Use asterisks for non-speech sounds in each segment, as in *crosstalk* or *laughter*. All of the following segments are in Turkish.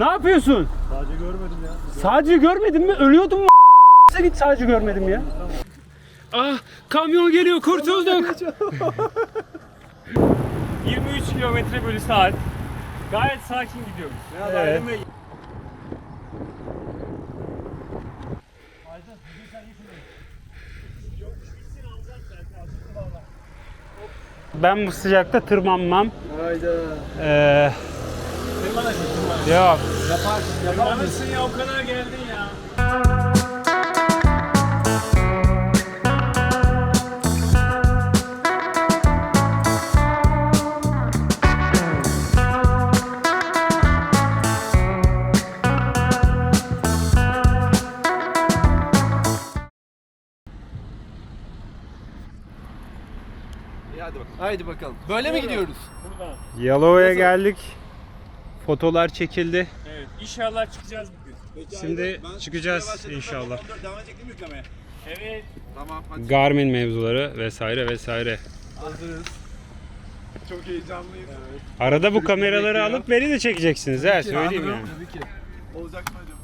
Ne yapıyorsun? Sadece görmedim ya. Sadece görmedin mi? Ölüyordum mu? git sadece görmedim ya. Ah kamyon geliyor kurtulduk. *laughs* 23 kilometre bölü saat. Gayet sakin gidiyoruz. Ya Evet. da. Ben bu sıcakta tırmanmam. Hayda. Ee, tırmana. Yok. Yaparsın yapar mısın? Anasın ya o kadar geldin ya. Hadi bakalım. Haydi bakalım. Böyle mi gidiyoruz? Buradan. Yalova'ya geldik. Fotolar çekildi. Evet inşallah çıkacağız bugün. Şimdi çıkacağız inşallah. Devam edecek mi yüklemeye? Evet. Tamam hadi. Garmin mevzuları vesaire vesaire. Hazırız. Çok heyecanlıyız. Evet. Arada bu kameraları alıp beni de çekeceksiniz ha söyleyeyim yani. Tabii ki. Olacak mı acaba?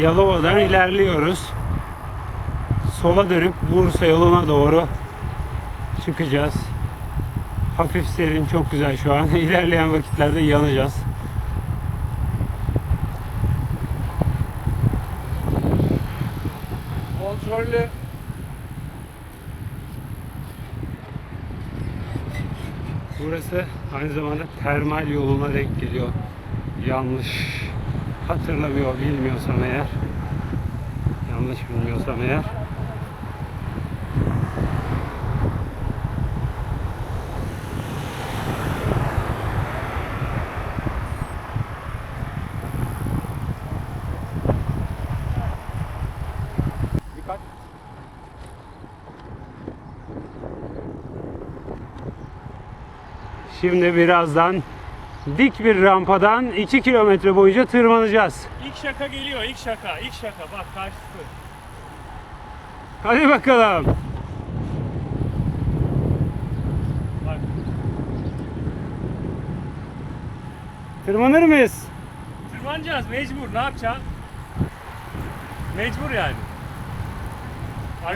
Yalova'dan ilerliyoruz. Sola dönüp Bursa yoluna doğru çıkacağız. Hafif serin, çok güzel şu an. *laughs* İlerleyen vakitlerde yanacağız. Kontrollü. Burası aynı zamanda termal yoluna denk geliyor. Yanlış hatırlamıyor, bilmiyorsam eğer. Yanlış bilmiyorsam eğer. Şimdi birazdan dik bir rampadan 2 kilometre boyunca tırmanacağız. İlk şaka geliyor ilk şaka. ilk şaka bak karşısı. Hadi bakalım. Bak. Tırmanır mıyız? Tırmanacağız mecbur ne yapacaksın? Mecbur yani.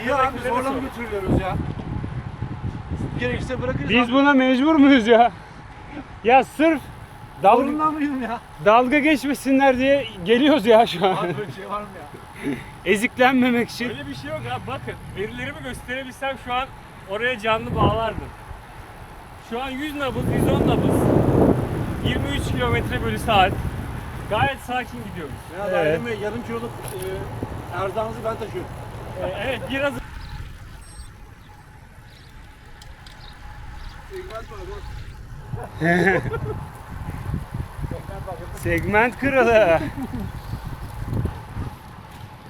İyi abi Arkadakilere zorla mı götürüyoruz ya? Gerekirse bırakırız. Biz abi. buna mecbur muyuz ya? Ya sırf dalga, Zorunda mıyım ya? dalga geçmesinler diye geliyoruz ya şu an. Abi böyle şey var mı ya? *laughs* Eziklenmemek için. Öyle bir şey yok abi bakın verilerimi gösterebilsem şu an oraya canlı bağlardım. Şu an 100 nabız 110 nabız 23 kilometre bölü saat gayet sakin gidiyoruz. Ya da yarım kiloluk e, erzağınızı ben taşıyorum. Ee, evet biraz *laughs* Segment kralı.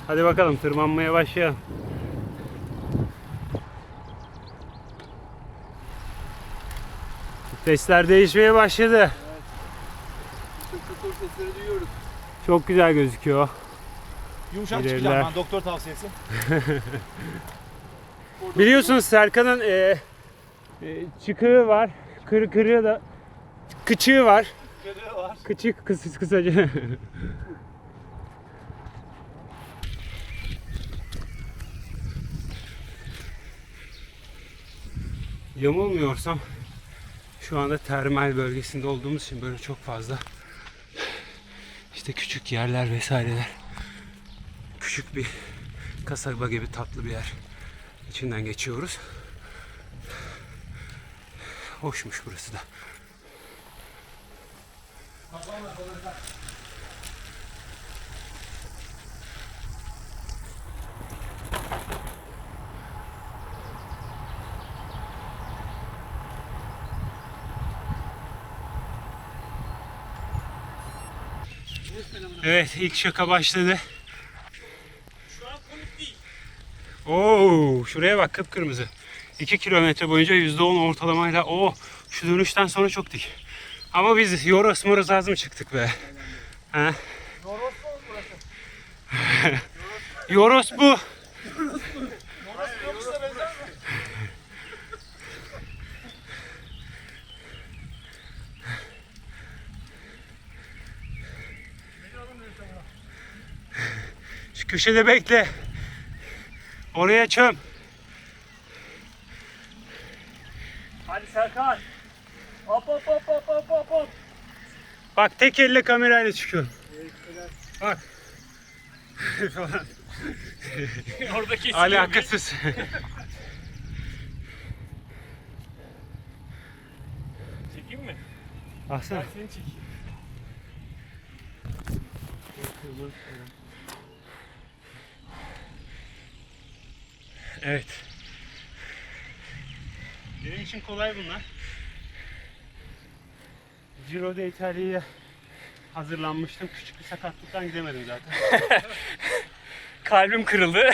Hadi bakalım tırmanmaya başlayalım. Sesler değişmeye başladı. Sesleri duyuyoruz. Çok güzel gözüküyor. Yumuşak İleriler. çıkacağım ben doktor tavsiyesi. *laughs* *laughs* Biliyorsunuz Serkan'ın e, çıkığı var. Kır, kırığı da kıçığı var. Kırığı var. Kıçık kıs, kısaca. *laughs* Yamulmuyorsam şu anda termal bölgesinde olduğumuz için böyle çok fazla işte küçük yerler vesaireler küçük bir kasaba gibi tatlı bir yer içinden geçiyoruz. Hoşmuş burası da. Evet ilk şaka başladı. şu an komik değil. Oo, şuraya bak kıpkırmızı. 2 kilometre boyunca %10 ortalamayla oh şu dönüşten sonra çok dik. Ama biz Yoros Moros az mı çıktık be? Ha? Yoros bu. Şu köşede bekle. Oraya çöm. Serkan. Hop hop hop hop hop hop hop. Bak tek elle kamerayla çıkıyorum. Bak. *laughs* Falan. Oradaki Alakasız. Çekeyim mi? Aslan. Ben seni çekeyim. Evet. Benim için kolay bunlar. Giro d'Italia'ya hazırlanmıştım. Küçük bir sakatlıktan gidemedim zaten. *laughs* Kalbim kırıldı.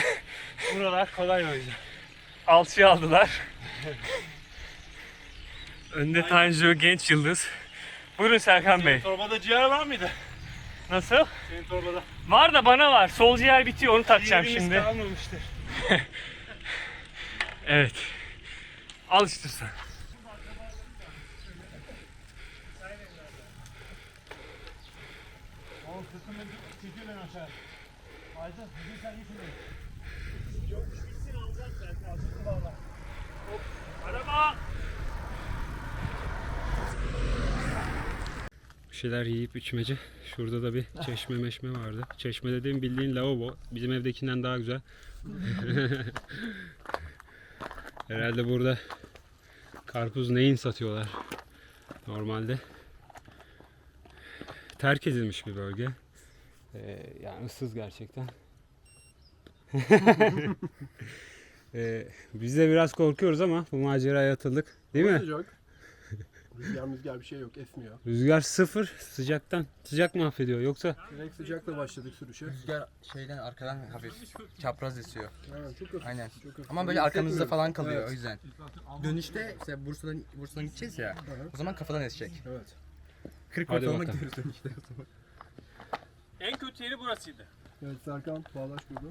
Buralar kolay o yüzden. Alçıya aldılar. *laughs* Önde Tanju genç yıldız. Buyurun Serkan Bey. Torbada ciğer var mıydı? Nasıl? Senin torbada. Var da bana var. Sol ciğer bitiyor onu takacağım Yerimiz şimdi. kalmamıştır. *laughs* Evet. Al işte sen. Araba! Bir şeyler yiyip içmece. Şurada da bir çeşme meşme vardı. Çeşme dediğim bildiğin lavabo. Bizim evdekinden daha güzel. *laughs* Herhalde burada karpuz neyin satıyorlar normalde. Terk edilmiş bir bölge. Ee, yani ıssız gerçekten. *laughs* ee, biz de biraz korkuyoruz ama bu maceraya atıldık. Değil mi? Sıcak. Rüzgar rüzgar bir şey yok esmiyor. Rüzgar sıfır sıcaktan. Sıcak mahvediyor yoksa Direkt sıcakla başladık sürüşe. Rüzgar şeyden arkadan hafif çapraz esiyor. Aynen çok hafif. Aynen. Çok hafif. Ama böyle arkamızda falan kalıyor Evet. o yüzden. Dönüşte işte Bursa'dan Bursa'dan gideceğiz ya. hı. O zaman kafadan esecek. Evet. Kırık Hadi ortalama bakalım. gidiyoruz dönüşte o zaman. En kötü yeri burasıydı. Evet Serkan bağlaş burada.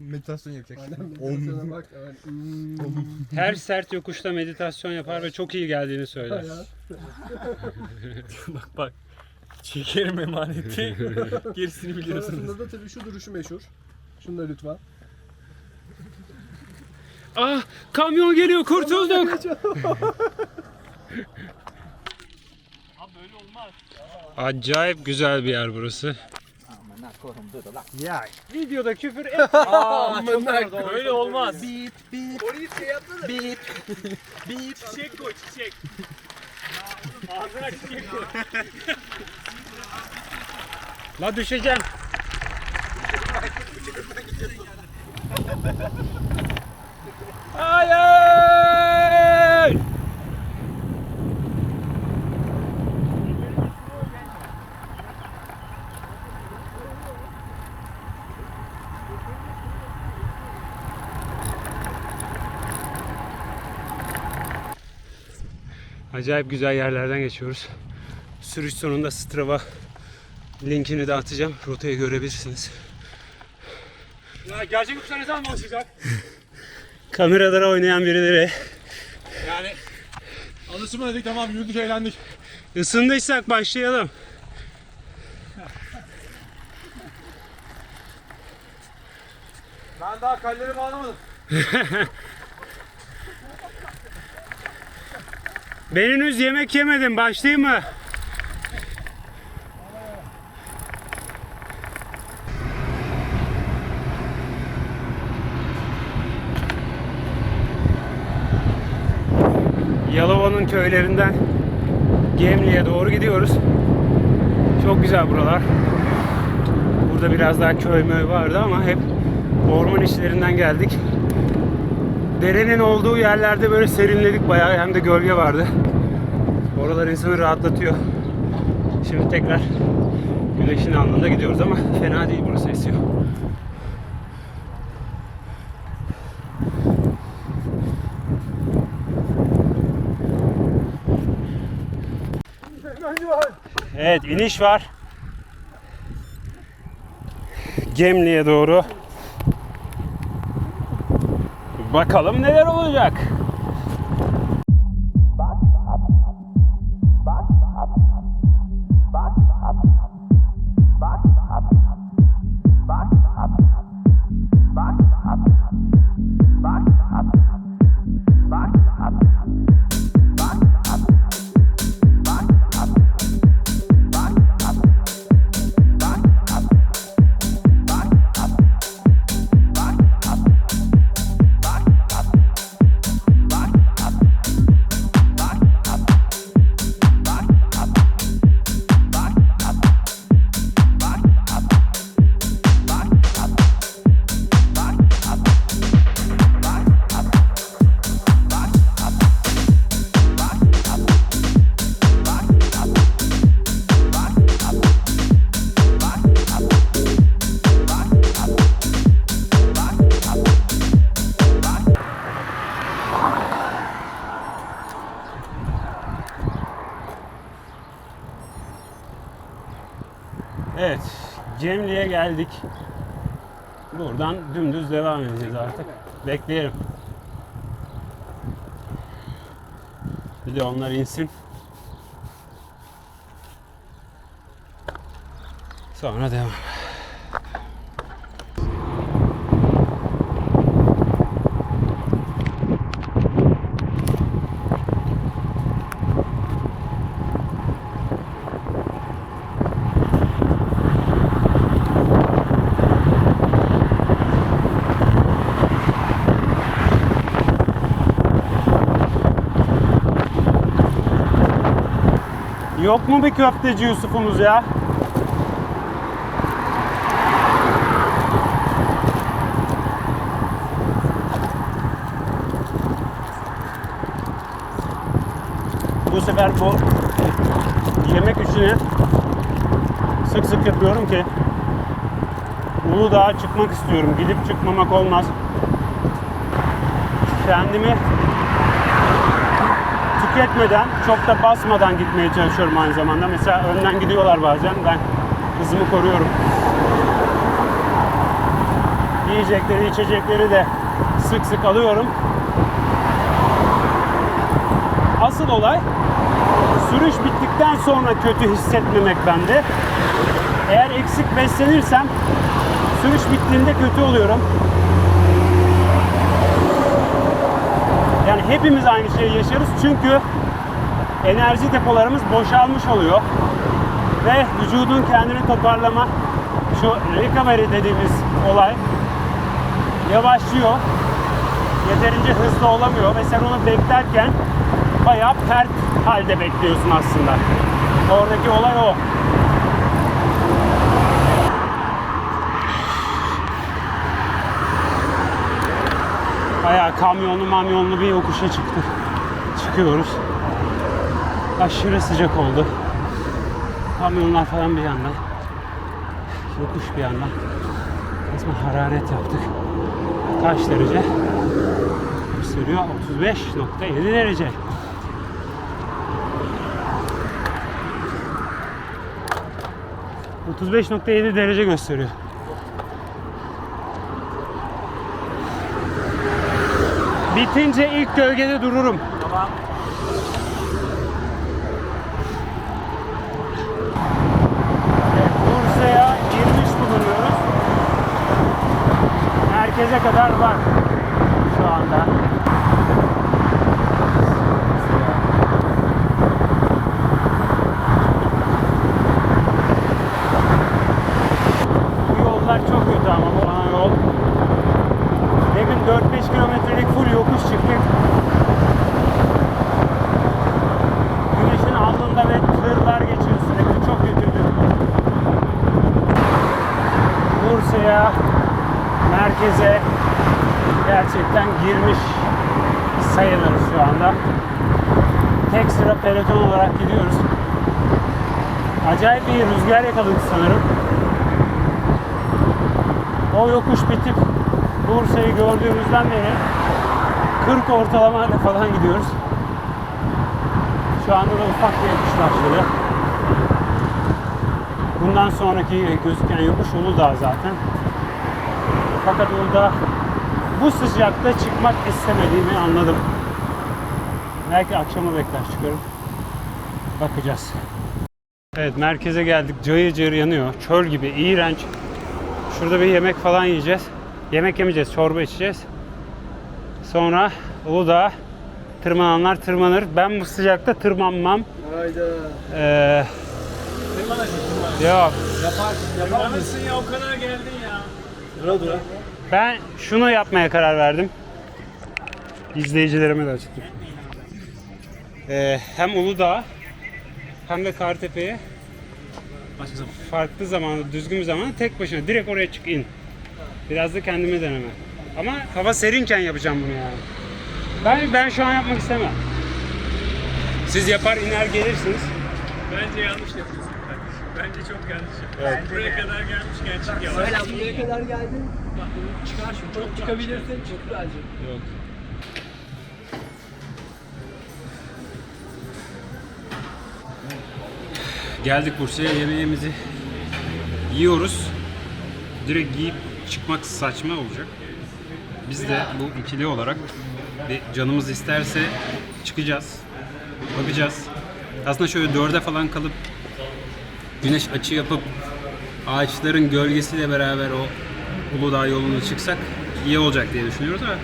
Meditasyon yapacak. Aynen meditasyona bak. Evet. Hmm. her sert yokuşta meditasyon yapar ve çok iyi geldiğini söyler. *laughs* Bak bak. Çekerim emaneti. *laughs* Gerisini biliyorsunuz. Sonrasında da tabii şu duruşu meşhur. Şunu da lütfen. Ah kamyon geliyor kurtulduk. *laughs* Abi böyle olmaz. Acayip güzel bir yer burası. Ya videoda küfür et. *laughs* Böyle olmaz. Bip bip. Orayı şey yapsana. Bip. Bip. Çiçek koy çiçek. Ağzına çiçek koy. *laughs* La düşeceğim. Hayır! Acayip güzel yerlerden geçiyoruz. Sürüş sonunda Strava linkini de atacağım. Rotayı görebilirsiniz. Ya gerçek uçlar ne zaman başlayacak? *laughs* Kameralara oynayan birileri. Yani alışmadık tamam yürüdük eğlendik. Isındıysak başlayalım. Ben daha kalleri bağlamadım. *laughs* Ben henüz yemek yemedim. Başlayayım mı? Yalova'nın köylerinden Gemli'ye doğru gidiyoruz. Çok güzel buralar. Burada biraz daha köy möy vardı ama hep orman içlerinden geldik. Derenin olduğu yerlerde böyle serinledik bayağı hem de gölge vardı. Oralar insanı rahatlatıyor. Şimdi tekrar güneşin alnında gidiyoruz ama fena değil burası esiyor. Evet iniş var. Gemli'ye doğru. Bakalım neler olacak. Cemli'ye geldik. Buradan dümdüz devam edeceğiz artık. Bekleyelim. Bir de onlar insin. Sonra devam. Yok mu bir köfteci Yusuf'umuz ya? Bu sefer bu yemek işini sık sık yapıyorum ki Uludağ'a çıkmak istiyorum. Gidip çıkmamak olmaz. Kendimi tüketmeden, çok da basmadan gitmeye çalışıyorum aynı zamanda. Mesela önden gidiyorlar bazen. Ben hızımı koruyorum. Yiyecekleri, içecekleri de sık sık alıyorum. Asıl olay sürüş bittikten sonra kötü hissetmemek bende. Eğer eksik beslenirsem sürüş bittiğinde kötü oluyorum. Yani hepimiz aynı şeyi yaşarız çünkü enerji depolarımız boşalmış oluyor. Ve vücudun kendini toparlama, şu recovery dediğimiz olay yavaşlıyor. Yeterince hızlı olamıyor ve sen onu beklerken bayağı pert halde bekliyorsun aslında. Oradaki olay o. Bayağı kamyonlu mamyonlu bir yokuşa çıktık. Çıkıyoruz. Aşırı sıcak oldu. Kamyonlar falan bir yandan. Yokuş bir yandan. Resmen hararet yaptık. Kaç derece? Gösteriyor 35.7 derece. ...35.7 derece gösteriyor. Bitince ilk gölgede dururum. Evet, Bursa'ya girmiş bulunuyoruz. Merkeze kadar var şu anda. Bu yollar çok kötü ama bu ana yol. Demin 4-5 kilometrelik full yokuş çıktık. Güneşin alnında ve tırlar geçiyor sürekli. Çok kötüydü. Bursa'ya, merkeze gerçekten girmiş sayılırız şu anda. Tek sıra peloton olarak gidiyoruz. Acayip bir rüzgar yakaladık sanırım. O yokuş bitip Bursa'yı gördüğümüzden beri 40 ortalamayla falan gidiyoruz. Şu anda da ufak bir yokuş başladı. Bundan sonraki gözüken yokuş Uludağ zaten. Fakat Uludağ bu sıcakta çıkmak istemediğimi anladım. Belki akşama bekler çıkarım. Bakacağız. Evet merkeze geldik. Cayır cayır yanıyor. Çöl gibi iğrenç. Şurada bir yemek falan yiyeceğiz. Yemek yemeyeceğiz, çorba içeceğiz. Sonra Uludağ tırmananlar tırmanır. Ben bu sıcakta tırmanmam. Hayda. Ee, yok. Yapamazsın ya o kadar geldin ya. Dura dura. Ben şunu yapmaya karar verdim. İzleyicilerime de açıklayayım. Ee, hem Uludağ hem de Kartepe'ye Başka zaman. farklı zamanda, düzgün bir zamanda tek başına direkt oraya çık in. Biraz da kendime deneme. Ama hava serinken yapacağım bunu yani. Ben ben şu an yapmak istemem. Siz yapar iner gelirsiniz. Bence yanlış yapıyorsun kardeşim. Bence çok yanlış yapıyorsun. Buraya kadar gelmişken çık yavaş. Buraya kadar geldin. Çıkar şunu. Çok çıkabilirsin. Çık bence. Yok. Geldik Bursa'ya yemeğimizi yiyoruz. Direkt giyip çıkmak saçma olacak. Biz de bu ikili olarak bir canımız isterse çıkacağız. Bakacağız. Aslında şöyle dörde falan kalıp güneş açı yapıp ağaçların gölgesiyle beraber o Uludağ yoluna çıksak iyi olacak diye düşünüyoruz ama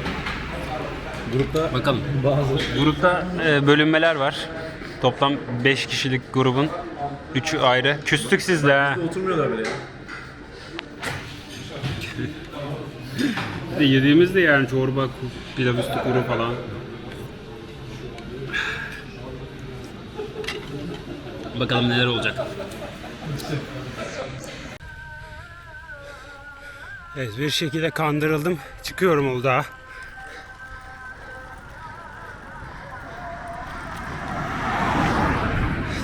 Grupta bakalım. bazı Grupta e, bölünmeler var. Toplam 5 kişilik grubun 3'ü ayrı. Küstük sizle ha. oturmuyorlar bile ya. De Yediğimiz de yani çorba, pilav üstü kuru falan. Bakalım neler olacak. Evet bir şekilde kandırıldım. Çıkıyorum Uludağ'a.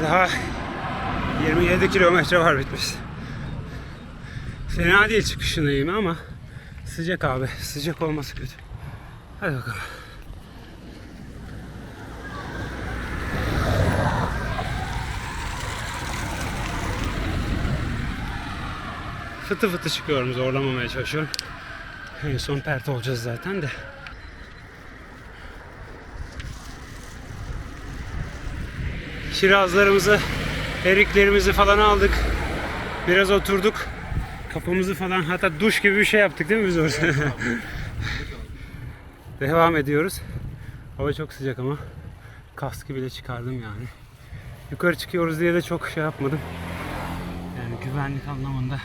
Daha 27 kilometre var bitmiş. Fena değil çıkışın eğimi ama sıcak abi. Sıcak olması kötü. Hadi bakalım. Fıtı fıtı çıkıyorum zorlamamaya çalışıyorum. En son pert olacağız zaten de. Kirazlarımızı, eriklerimizi falan aldık. Biraz oturduk. Kafamızı falan hatta duş gibi bir şey yaptık değil mi biz orada? *laughs* Devam ediyoruz. Hava çok sıcak ama kaskı bile çıkardım yani. Yukarı çıkıyoruz diye de çok şey yapmadım. Yani güvenlik anlamında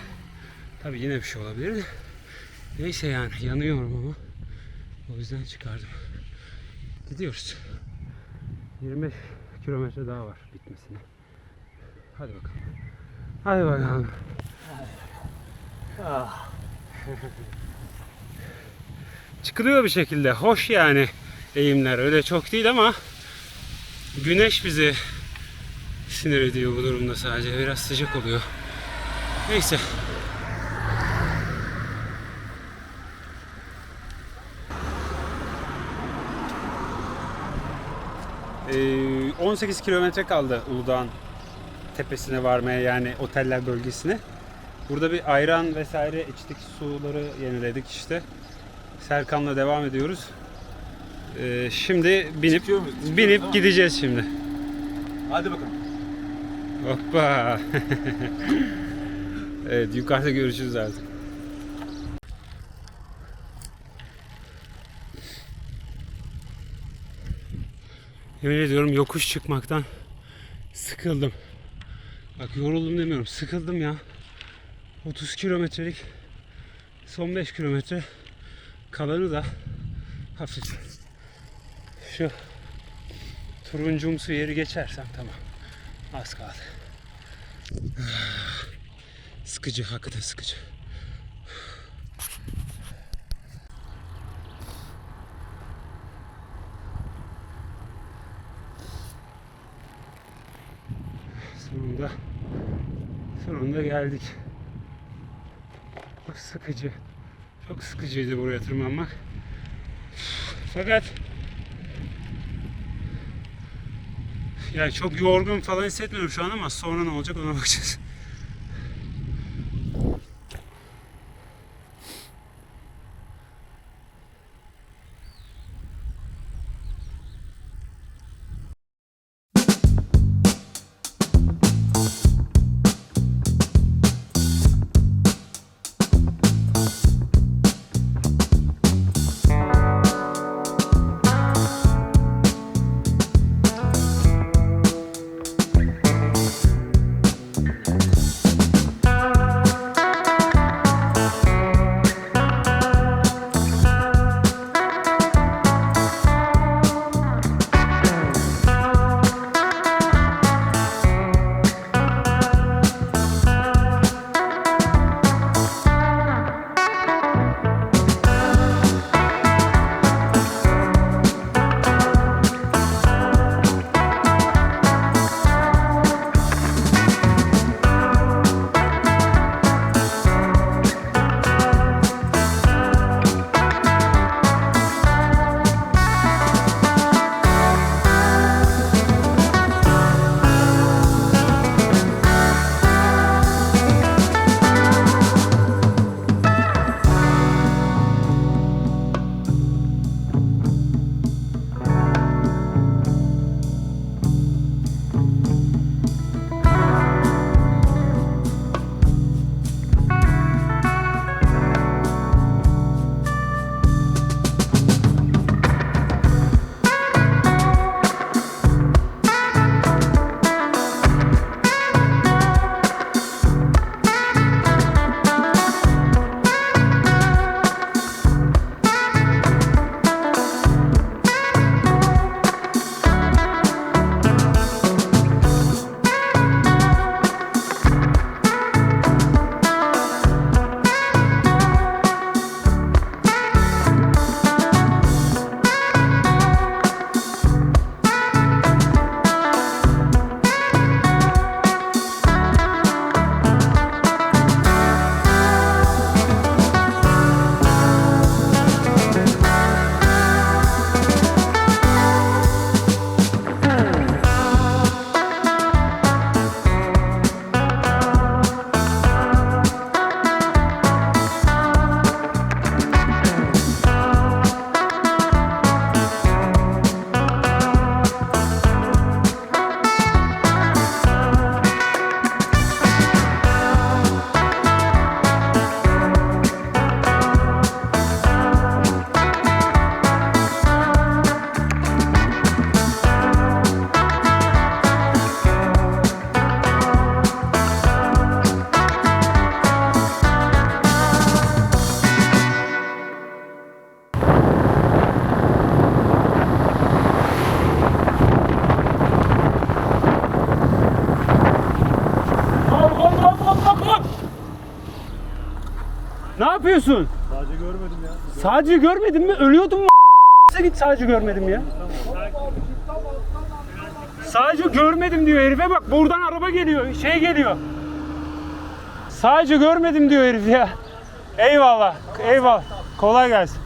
tabii yine bir şey olabilir de. Neyse yani yanıyorum ama o yüzden çıkardım. Gidiyoruz. 25 kilometre daha var bitmesine. Hadi bakalım. Hadi bakalım. Çıkılıyor bir şekilde. Hoş yani eğimler. Öyle çok değil ama güneş bizi sinir ediyor bu durumda sadece. Biraz sıcak oluyor. Neyse. Ee, 18 kilometre kaldı Uludağ'ın tepesine varmaya yani oteller bölgesine. Burada bir ayran vesaire içtik, suları yeniledik işte. Serkan'la devam ediyoruz. Ee, şimdi binip Çıkıyor muyuz? Çıkıyoruz, binip tamam. gideceğiz şimdi. Hadi bakalım. Hoppa. *laughs* evet yukarıda görüşürüz artık. Yemin ediyorum yokuş çıkmaktan sıkıldım. Bak yoruldum demiyorum sıkıldım ya. 30 kilometrelik son 5 kilometre kalanı da hafif şu turuncumsu yeri geçersem tamam. Az kaldı. Sıkıcı, hakikaten sıkıcı. Sonunda sonunda geldik. Çok sıkıcı. Çok sıkıcıydı buraya tırmanmak. Fakat yani çok yorgun falan hissetmiyorum şu an ama sonra ne olacak ona bakacağız. Yapıyorsun? Sadece görmedim ya. Sadece görmedin mi? Ölüyordum mu? git sadece görmedim ya. Sadece görmedim diyor herife bak buradan araba geliyor şey geliyor. Sadece görmedim diyor herif ya. Eyvallah eyvallah kolay gelsin.